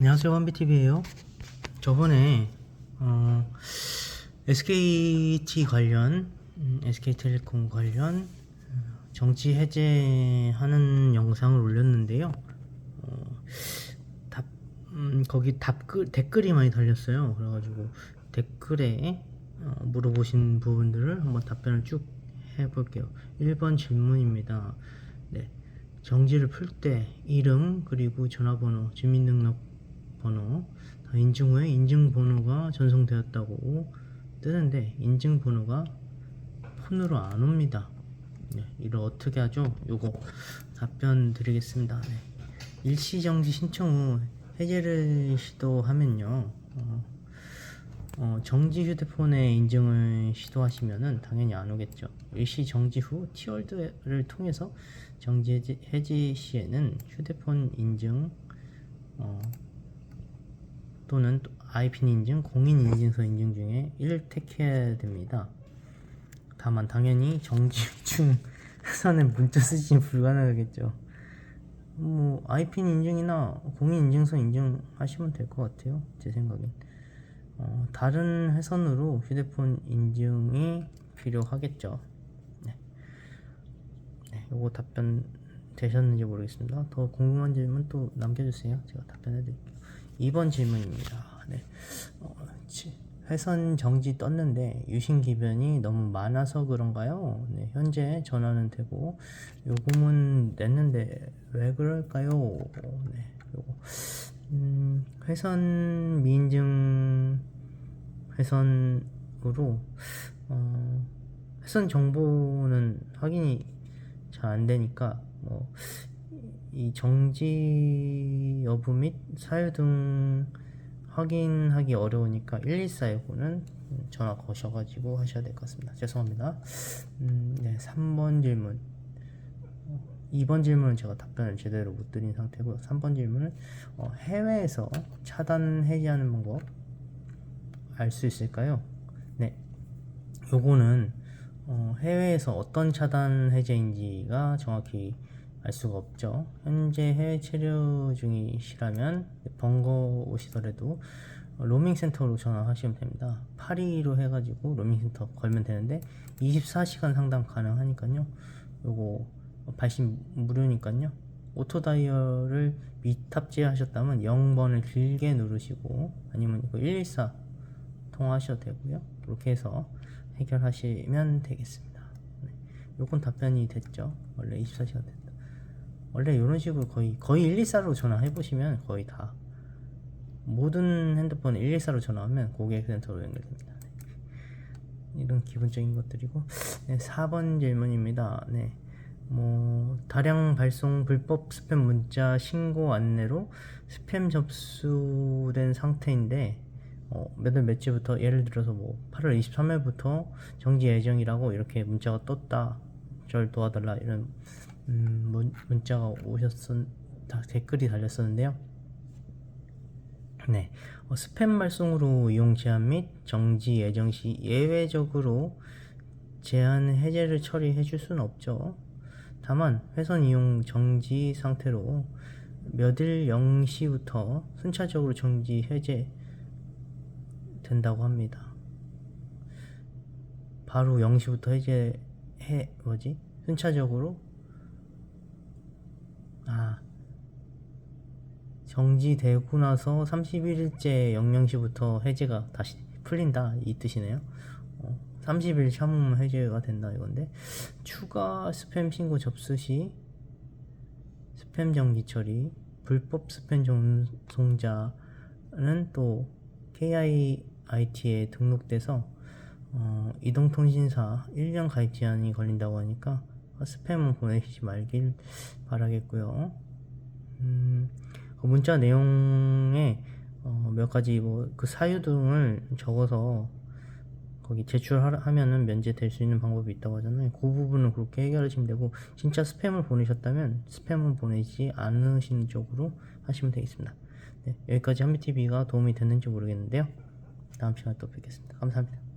안녕하세요 한비TV에요. 저번에 어, SKT 관련 음, SK텔레콤 관련 어, 정치 해제하는 영상을 올렸는데요. 어, 답, 음, 거기 답글, 댓글이 많이 달렸어요. 그래가지고 댓글에 어, 물어보신 부분들을 한번 답변을 쭉 해볼게요. 1번 질문입니다. 네. 정지를 풀 때 이름 그리고 전화번호 주민등록 번호 다 인증 후에 인증 번호가 전송되었다고 뜨는데 인증 번호가 폰으로 안 옵니다. 네, 이걸 어떻게 하죠? 요거 답변 드리겠습니다. 네. 일시정지 신청 후 해제를 시도하면요. 어, 어, 정지 휴대폰에 인증을 시도하시면은 당연히 안 오겠죠. 일시 정지 후 티월드를 통해서 정지 해지 시에는 휴대폰 인증 어, 또는 IPN 인증, 공인 인증서 인증 중에 1을 택해야 됩니다. 다만 당연히 정지 중 해선에 문자 쓰시면 불가능하겠죠. 뭐 IPN 인증이나 공인 인증서 인증하시면 될 것 같아요. 제 생각엔. 어, 다른 회선으로 휴대폰 인증이 필요하겠죠. 네. 네, 요거 답변 되셨는지 모르겠습니다. 더 궁금한 질문 또 남겨주세요. 제가 답변해 드릴게요. 2번 질문입니다. 네. 어, 치- 회선 정지 떴는데 유신 기변이 너무 많아서 그런가요? 네, 현재 전화는 되고 요금은 냈는데 왜 그럴까요? 네, 요거 음, 회선 미인증 회선으로 어, 회선 정보는 확인이 잘 안 되니까 뭐 이 정지 여부 및 사유 등 확인하기 어려우니까 114에고는 전화 거셔가지고 하셔야 될 것 같습니다. 죄송합니다. 음, 네, 3번 질문. 2번 질문은 제가 답변을 제대로 못 드린 상태고요. 3번 질문은 어, 해외에서 차단 해제하는 방법 알 수 있을까요? 네. 요거는 어, 해외에서 어떤 차단 해제인지가 정확히 알 수가 없죠. 현재 해외 체류 중이시라면 번거오시더라도 로밍 센터로 전화하시면 됩니다. 82로 해가지고 로밍 센터 걸면 되는데 24시간 상담 가능하니까요. 요거 발신 무료니까요. 오토 다이얼을 미탑재하셨다면 0번을 길게 누르시고 아니면 이거 114 통화하셔도 되고요. 그렇게 해서 해결하시면 되겠습니다. 네. 요건 답변이 됐죠. 원래 24시간 됐다. 원래 이런 식으로 거의 거의 114로 전화해 보시면 거의 다 모든 핸드폰에 114로 전화하면 고객센터로 연결됩니다. 네. 이런 기본적인 것들이고 네, 4번 질문입니다. 네. 뭐 다량 발송 불법 스팸 문자 신고 안내로 스팸 접수된 상태인데 어, 몇월 며칠부터 예를 들어서 뭐 8월 23일부터 정지 예정이라고 이렇게 문자가 떴다 절 도와달라 이런 음, 문, 문자가 오셨던 다 댓글이 달렸었는데요. 네, 어, 스팸 발송으로 이용 제한 및 정지 예정 시 예외적으로 제한 해제를 처리해 줄 수는 없죠. 다만 회선 이용 정지 상태로 몇일 0시부터 순차적으로 정지 해제 된다고 합니다. 바로 0시부터 해제 해 뭐지? 순차적으로 아 정지되고 나서 31일째 00시부터 해제가 다시 풀린다 이 뜻이네요. 어, 30일 참으면 해제가 된다 이건데 추가 스팸 신고 접수 시 스팸 정기 처리 불법 스팸 전송자는 또 KIIT에 등록돼서 어, 이동통신사 1년 가입 제한이 걸린다고 하니까 스팸은 보내시지 말길 바라겠고요. 음, 그 문자 내용에 어, 몇 가지 뭐 그 사유 등을 적어서 거기 제출하면은 면제될 수 있는 방법이 있다고 하잖아요. 그 부분은 그렇게 해결하시면 되고 진짜 스팸을 보내셨다면 스팸은 보내지 않으시는 쪽으로 하시면 되겠습니다. 네, 여기까지 한비TV가 도움이 됐는지 모르겠는데요. 다음 시간에 또 뵙겠습니다. 감사합니다.